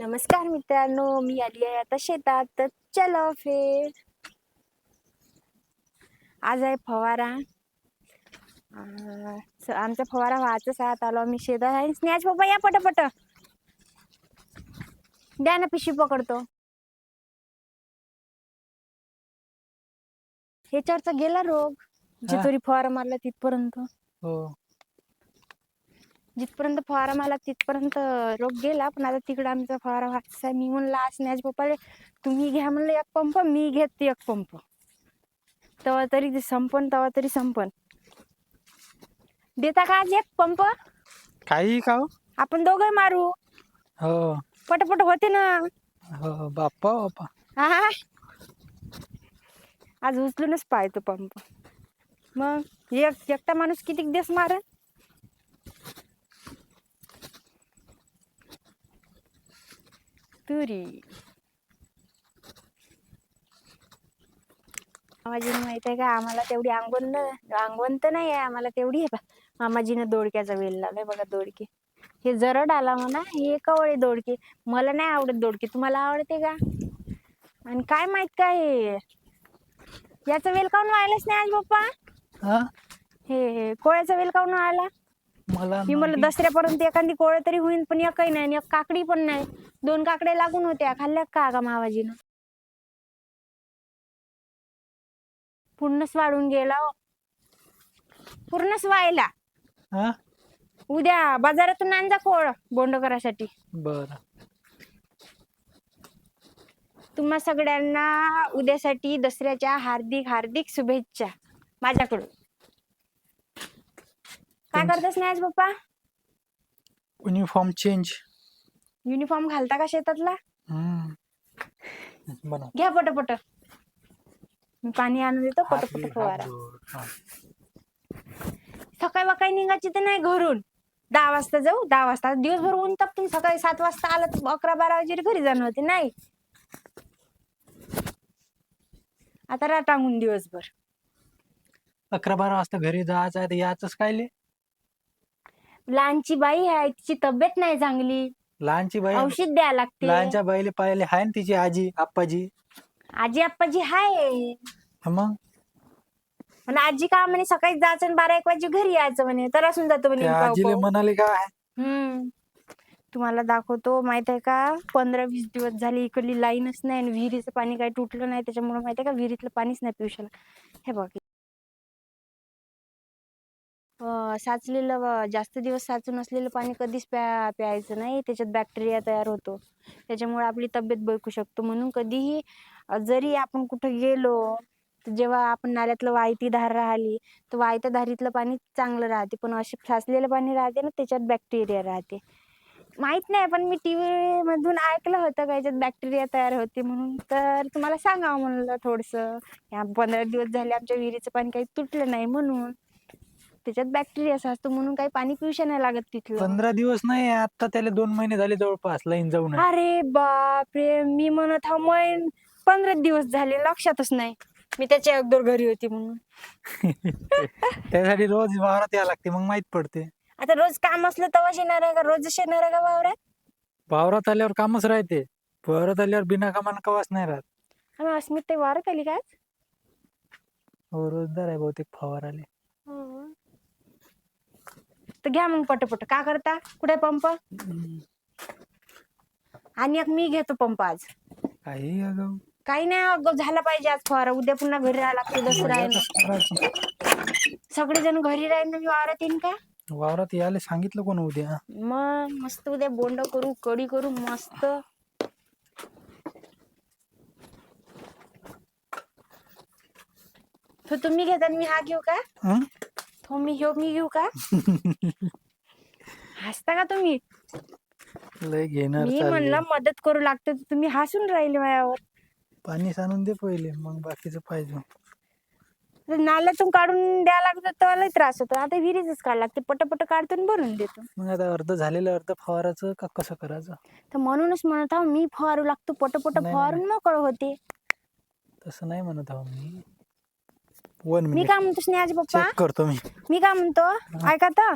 नमस्कार मित्रांनो मी आली आहे आता शेतात. तर चलो फिर. आज आहे फवारा. आमचा फवारा व्हायचाच आहे आता आलो आम्ही शेतात. आहे स्नॅच पप्पा या पटापट. द्या ना पिशवी पकडतो. ह्याच्यावरचा गेला रोग. जिथोरी फवारा मारला तिथपर्यंत. हो. जिथपर्यंत फवारा मारला तिथपर्यंत रोग गेला पण आता तिकडे आमचा फवारा व्हायचा आहे. मी म्हणलं आज स्नॅच पप्पाले तुम्ही घ्या. म्हणलं एक पंप मी घेत एक पंप. तेव्हा तरी ते संपन तेव्हा तरी संपन. देता का आज एक पंप? काही का हो? आपण दोघं मारू. हो. पटपट होते ना. हो बाप्पा बाप्पा. हा आज उचलूनच पाहतो पंप. मग एक एकटा माणूस किती दिवस मार तुरी मामाजीने माहीत आहे का आम्हाला तेवढी अंगवण अंगवण तर नाही आहे आम्हाला तेवढी आहे बा मामाजीनं दोडक्याचा वेल लावलाय बघा दोडके. हे जरड आला म्हणा हे कवळे दोडके. मला नाही आवडत दोडके तुम्हाला आवडते का? आणि काय माहीत काय हे? याचा वेल काऊन व्हायलाच नाही आज पप्पा? हा? हे हे कोळ्याचा वेल काऊन व्हायला मला मी म्हणलं. दसऱ्यापर्यंत एखादी कोळ तरी होईल पण एकही नाही आणि एक काकडी पण नाही. दोन काकड्या लागून होत्या खाल्ल्या का का मावाजीनं पूर्णच वाढून गेला हो. पूर्णच व्हायला हा? उद्या बाजारातून आणजा कोळ बोंड करासाठी बर. तुम्हा सगळ्यांना उद्यासाठी दसऱ्याच्या हार्दिक हार्दिक शुभेच्छा माझ्याकडून. काय करतेस नाही आज पप्पा युनिफॉर्म चेंज युनिफॉर्म घालता का शेतातला? बनव. घ्या पटपट. मी पाणी आणून देतो पटपट फवारा. सकाळी वकाळी निघायची तर नाही घरून. दहा वाजता जाऊ दहा वाजता. दिवसभर ऊन तापतून सकाळी सात वाजता आला तर अकरा बारा वाजे घरी जाणं होते नाही? आता रा टांगून दिवसभर. अकरा बारा वाजता घरी जायचं आहे तर याच काय ले? लहानची बाई आहे तिची तब्येत नाही चांगली. लहानची बाई औषध द्यायला लागते. लहानच्या बाईले पाहिले हाय ना तिची आजी आप्पाजी? आजी आप्पाजी हाय. मग? पण आजी का म्हणे सकाळी जायचं आणि बारा एक वाजे घरी यायचं म्हणे. तर असून जातो म्हणे त्या पाव- आजीले पाव. म्हणाले काय हम्म. तुम्हाला दाखवतो माहीत आहे का? पंधरा वीस दिवस झाले इकडली लाईनच नाही आणि विहिरीचं पाणी काही तुटलं नाही. त्याच्यामुळे माहीत आहे का? विहिरीतलं पाणीच नाही पिऊ शकला हे बघ. साचलेलं जास्त दिवस साचून असलेलं पाणी कधीच प्या प्यायचं नाही. त्याच्यात बॅक्टेरिया तयार होतो. त्याच्यामुळे आपली तब्येत बळकू शकतो. म्हणून कधीही जरी आपण कुठं गेलो तर जेव्हा आपण नाल्यातलं वायती धार राहिली तर वायत्या धारीतलं पाणी चांगलं राहते. पण असे साचलेलं पाणी राहते ना त्याच्यात बॅक्टेरिया राहते. माहीत नाही पण मी टी व्हीमधून ऐकलं होतं का याच्यात बॅक्टेरिया तयार होते म्हणून. तर तुम्हाला सांगावं म्हणलं थोडंसं. या पंधरा दिवस झाले आमच्या विहिरीचं पाणी काही तुटलं नाही म्हणून. त्याच्यात बॅक्टेरिया असतो म्हणून काही पाणी पिऊशा नाही लागत तिथलं. पंधरा दिवस नाही आता त्याला दोन महिने झाले जवळपास लाईन जाऊन. अरे बापरे मी म्हणत हा मैन पंधरा दिवस झाले लक्षातच नाही. मी त्याच्या अगोदर घरी होती म्हणून. त्यासाठी रोज वावरात यावं लागते मग माहीत पडते. आता रोज काम असलं तेव्हाच येणार आहे का? रोज येणार आहे का वावरात? वावरात आल्यावर कामच राहते वावरात आल्यावर बिना कामानं कवाच नाही राहत. आणि अस्मित ते वावरात आली काय हो रोजदार आहे बहुतेक फवाराले. तर घ्या मग पटपट. का करता? कुठे पंप? आणि एक मी घेतो पंप आज. काही अगं. काही नाही अगं झालं पाहिजे आज फवारा. उद्या पुन्हा घरी राहायला लागते दसरा आहे ना करायचं. सगळेजण घरी राहील ना मी वावरात येईन का? वावरात यायला सांगितलं कोण उद्या? मग मस्त उद्या बोंड करू कढी करू मस्त. तो तुम्ही घेता आणि मी हा घेऊ का? हं? तो मी घेऊ मी घेऊ का हसता का तुम्ही लय घेणार मी. म्हणलं मदत करू लागते तर तुम्ही हसून राहिले माझ्यावर पाणी सांडून दे पहिले मग बाकीचं पाहिजे. तर नाल्यातून काढून द्यायला लागतं तर लय त्रास होतो. आता विहिरीच काढ लागते. पटपट काढतो आणि भरून देतो. मग आता अर्ध झालेलं अर्ध फवाराचं का कसं करायचं? तर म्हणूनच म्हणत आहो मी फवारू लागतो. पटपट नाही, फवारून मोकळ होते. तसं नाही म्हणत आहो मी. वन मी मिनिट काय म्हणतो स्नेहाजी पप्पा? चेक करतो मी. मी काय म्हणतो ऐका तर.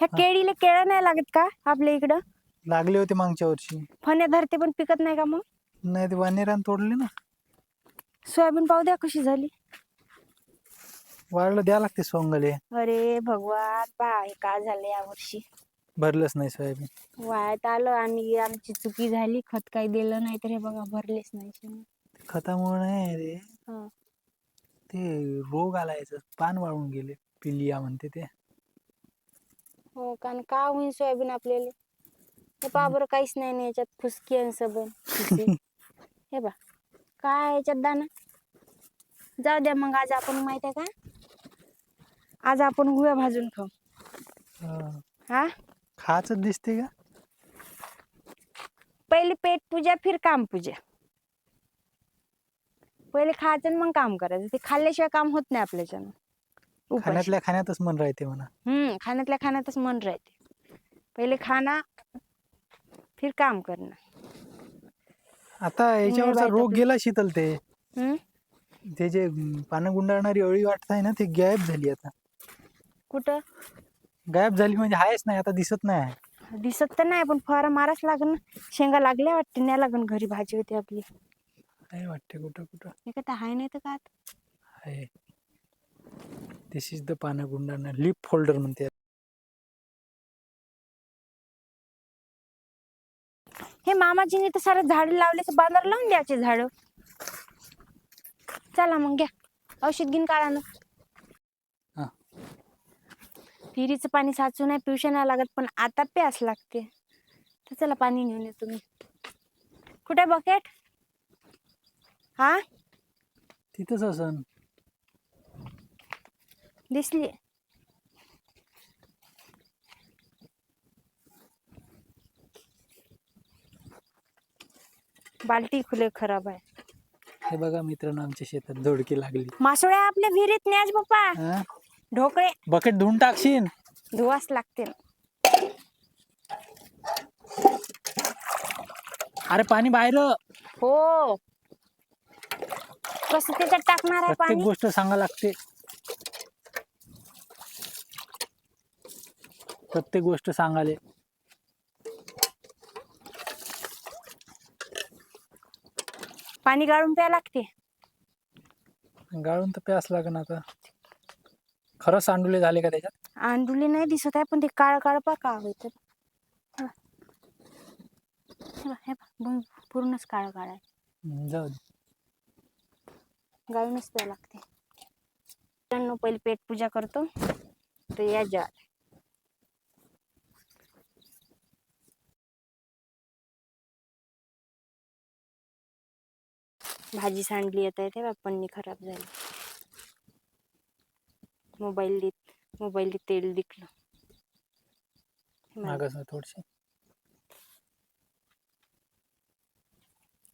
ह्या केळीला केळं नाही लागत का आपल्या इकडं? लागले होते मागच्या वर्षी. फण्या धरते पण पिकत नाही का मग? नाही ते वानेरान तोडले ना. सोयाबीन पाहू द्या कशी झाली. वाढलं द्या लागते सोंगले. अरे भगवान पा हे काय झालं या वर्षी? भरलंच नाही सोयाबीन. वायात आलं आणि आमची चुकी झाली. खत काही दिलं नाही तर हे बघा भरलेच नाही. खतामुळे नाही रे. हा. ते रोग आला याचं पान वाळून गेले पिलिया म्हणते ते. हो कारण का होईन सोयाबीन आपल्याला? हे पहा बरं काहीच नाही ना याच्यात फुसकी आणि सबन फुसी. हे बा काय याच्यात दाना जाऊ द्या मग आज आपण माहीत आहे का? आज आपण गुळ्या भाजून खाऊ. हा. हा? खाच दिसते का? पहिले पेट पूजा फिर काम पूजा. पहिले खायचं आणि मग काम करायचं. ते खाल्ल्याशिवाय काम होत नाही आपल्याच्यानं. उपाशी. खाण्यातल्या खाण्यातच मन राहते म्हणा. हम्म खाण्यातल्या खाण्यातच मन राहते. पहिले खाना फिर काम करणं. आता याच्यावरचा बाई रोग. गेला शीतल ते. हम्म? ते जे पानं गुंडाळणारी अळी वाटत आहे ना ते गायब झाली आता. कुठं? गायब झाली म्हणजे आहेच नाही आता दिसत नाही दिसत तर नाही पण फवारा माराच लागन. शेंगा लागल्या वाटते नाही लागन घरी भाजी होती आपली. आहे वाटते कुठं कुठं? हे का हाय नाही तर का? आहे. दिस इज द पानं गुंडाळणार लिप फोल्डर म्हणते. हे मामाजीने तर सारे झाड लावले तर बांधार लावून द्यायचे झाड. चला मग घ्या. औषध घेऊन काढा ना हा. विहिरीचं पाणी साचून नाही पिवशा नाही लागत पण आता प्यास लागते. तर चला पाणी घेऊन येतो मी. कुठे बकेट हा? तिथंच असन. दिसली. बाल्टी खुले खराब आहे. हे बघा मित्रांनो आमच्या शेतात दोडकी लागली. मासोळ्या आपल्या विहिरीत न्याज बाप्पा. हा? ढोकळे. बकेट धुवून टाकशील धुवाच लागते अरे पाणी बाहेर. हो. कसं त्याच्यात टाकणार आहे प्रत्येक पाणी. गोष्ट सांगा लागते. प्रत्येक गोष्ट सांगाले पाणी गाळून प्या लागते. गाळून तर प्यास लागन आता. खरंच सांडुले झाले का त्याच्यात? अंडुली नाही दिसत आहे पण ते काळ काळ पा का होत हे पूर्णच काळ काळ आहे. हम्म, जाऊ दे. गाळूनच प्या लागते. मित्रांनो पहिले पेट पूजा करतो. तर या जा भाजी सांडली येत आहे तेव्हा पन्नी खराब झाली. मोबाईल देत मोबाईल तेल दिखलं.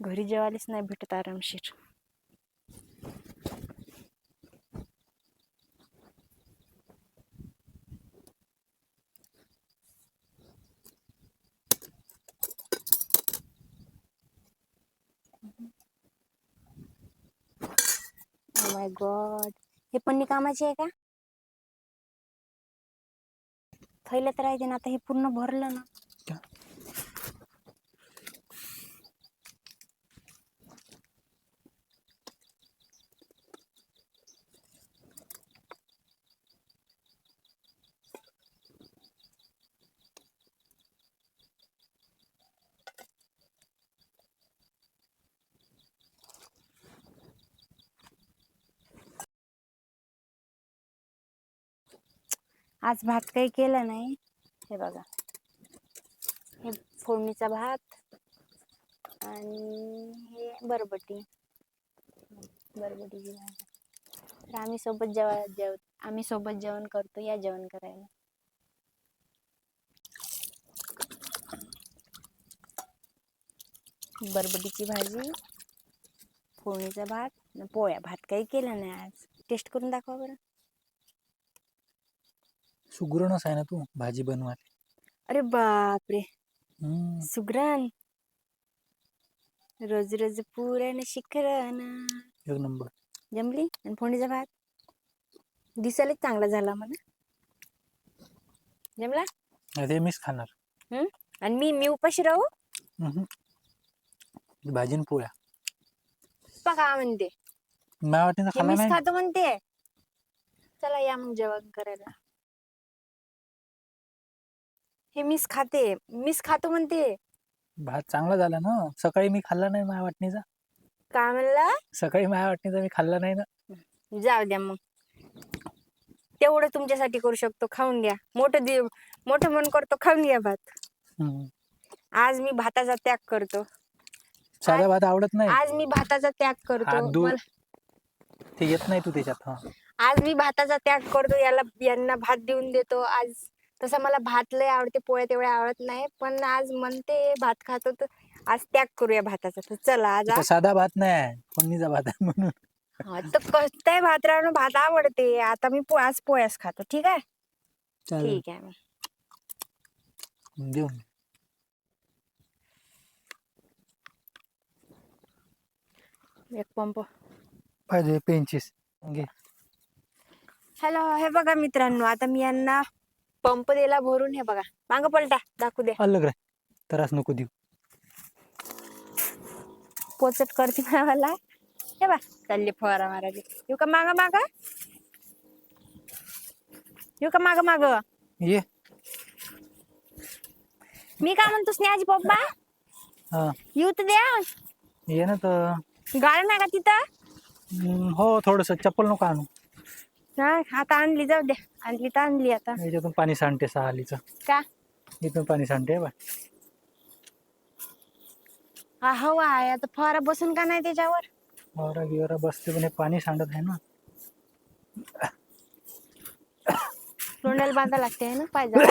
घरी जेवायलाच नाही भेटत आरामशीर. माय गॉड हे पन्नी कामाची आहे का? थैल्यात राहते ना आता हे पूर्ण भरलं ना. आज भात काही केला नाही. हे बघा. हे फोडणीचा भात आणि हे बरबटी. बरबटीची भाजी. तर आम्ही सोबत जेवा जेव आम्ही सोबत जेवण करतो. या जेवण करायला. बरबटीची भाजी फोडणीचा भात पोळ्या. भात काही केला नाही आज. टेस्ट करून दाखवा बरं. सुगरणच आहे ना तू भाजी बनवायला. अरे बापरे. हम्म, सुग्रण. रोज रोज पुरण शिकरण. एक नंबर. जमली? आणि फोडणीचा भात? दिसायलाच चांगला झाला मला जमला? नाही, ते मीच खाणार? आणि मी मी उपाशी राहू? हम्म. भाजी न पोळ्या. पा का म्हणते. मला वाटतं हे खाल्ला मीच नाही. खातो म्हणते. चला या मग जेवण करायला. हे मीच खाते मीच खातो म्हणते. भात चांगला झाला ना? सकाळी मी खाल्ला नाही माझ्या वाटणीचा. काय म्हणला? सकाळी माझ्या वाटणीचा मी खाल्ला नाही ना. जाऊ द्या मग. तेवढं तुमच्यासाठी करू शकतो खाऊन घ्या. मोठं दे मोठं मन करतो खाऊन घ्या भात. हम्म. आज मी भाताचा त्याग करतो. साधा भात आवडत नाही? आज मी भाताचा त्याग करतो. मला- ते येत नाही तू त्याच्यात हा. आज मी भाताचा त्याग करतो याला यांना भात देऊन देतो. आज तसा मला भात लय आवडते पोळ्या तेवढ्या आवडत नाही पण आज म्हणते भात खातो तर आज त्याग करूया भाताचा. तर चला आज साधा भात नाही फोडणीचा भात आहे म्हणून. हा, तर भात राहणं भात आवडते. आता मी पो- आज पोळ्याच खातो ठीक आहे? चालेल. ठीक आहे मग. देऊन एक पंप. पाहिजे पेंचीस घे. हॅलो हे बघा मित्रांनो आता मी यांना पंप दिला भरून हे बघा. माग पलटा दाखवू द्या. अलग रे त्रास नको देऊ. पोचट करते मला. हे बा चालले फवारा मारायचे. येऊ का माग माग? येऊ का माग माग? ये. मी काय म्हणतो स्नेहाजी पप्पा? हा. येऊ तर द्या. ये ना तर. गाळ नाही का तिथं? हम्म, हो थोडस चप्पल नको आणू. हा आता आणली जाऊ द्या. आणली तर आणली आता. याच्यातून पाणी सांडते सहालीचं का? इथून पाणी सांडते बा आहे. आता फवारा बसून का नाही त्याच्यावर? वारा गिवारा बसते पण हे पाणी सांडत आहे ना. तोंडाला बांधा लागते है ना पाहिजे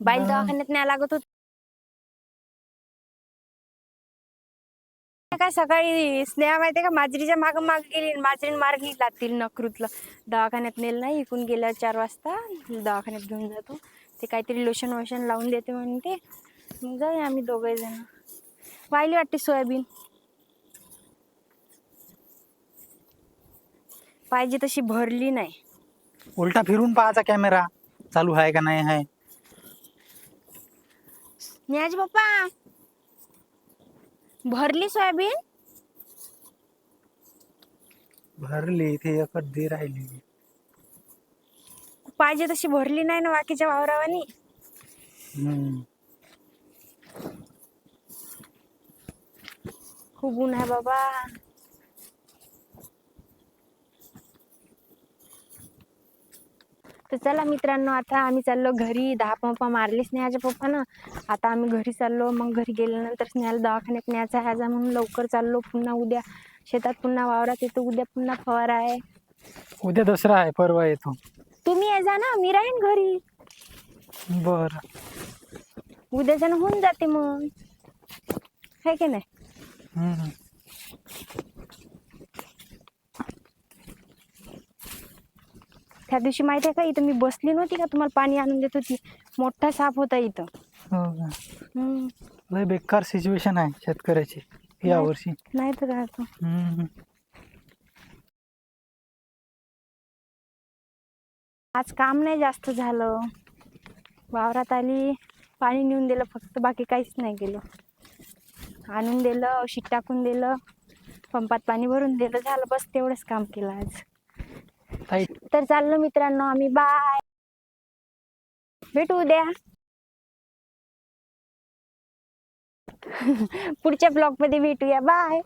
बाईल दवाखान्यात न्याय लागत होत. काय सकाळी स्नेहा माहितीये का? माजरीच्या माग माग गेली माजरीने मार्गी लागतील नकृतला दवाखान्यात नेलं नाही इकून गेल्या चार वाजता. दवाखान्यात घेऊन जातो. ते काहीतरी लोशन वोशन लावून देते म्हणते. मग जाऊया आम्ही दोघे जण. वाहिली वाटते सोयाबीन? पाहिजे तशी भरली नाही. उलटा फिरून पाहायचा कॅमेरा. चालू आहे का नाही आहे? न्याज पप्पा! भरली सोयाबीन? भरली इथे एकच दे राहिली. पाहिजे तशी भरली नाही ना बाकीच्या वावरावानी? हम्म. खूप ऊन आहे बाबा. तर चला मित्रांनो आता आम्ही चाललो घरी. दहा पंपा मारले स्नेहाच्या पप्पानं. आता आम्ही घरी चाललो. मग घरी गेल्यानंतर स्नेहाला दवाखान्यात न्यायचा आहे. आज म्हणून लवकर चाललो. पुन्हा उद्या शेतात पुन्हा वावरात येतो. उद्या पुन्हा फवारा आहे. उद्या दसरा आहे. परवा येतो. तुम्ही ये जा ना. मी राहीन घरी. बर. उद्या जण होऊन जाते मग. है की नाही? त्या दिवशी माहिती आहे का इथं मी बसली नव्हती का तुम्हाला पाणी आणून देत होती मोठा साप होता इथं हो का? हम्म. लय बेकार सिच्युएशन आहे शेतकऱ्याची या नाही. वर्षी नाही तर काय हम्म. आज काम नाही जास्त झालं वावरात आली पाणी नेऊन दिलं फक्त बाकी काहीच नाही केलं आणून दिलं औषध टाकून दिलं पंपात पाणी भरून दिलं झालं बस तेवढंच काम केलं आज ताई तर चाललो मित्रांनो आम्ही बाय भेटू उद्या. पुढच्या ब्लॉगमध्ये भेटूया. बाय